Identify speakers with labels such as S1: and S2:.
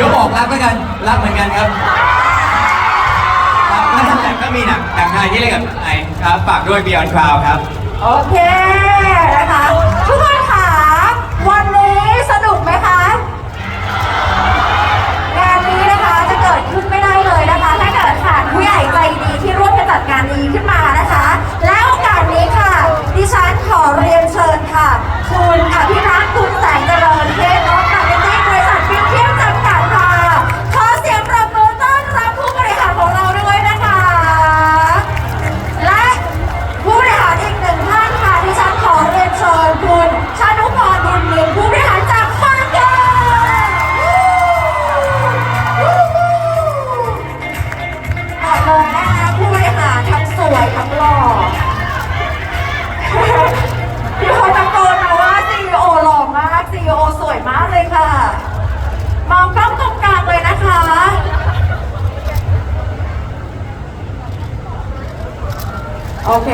S1: ดี๋ยวบอกรักแล้วกัน รักเหมือนกันครับครัหลักก็มีหนังหนังไทยที่เล่นกับไอครับฝากด้วย Beyond Cloud ครับ
S2: โอเค โอเค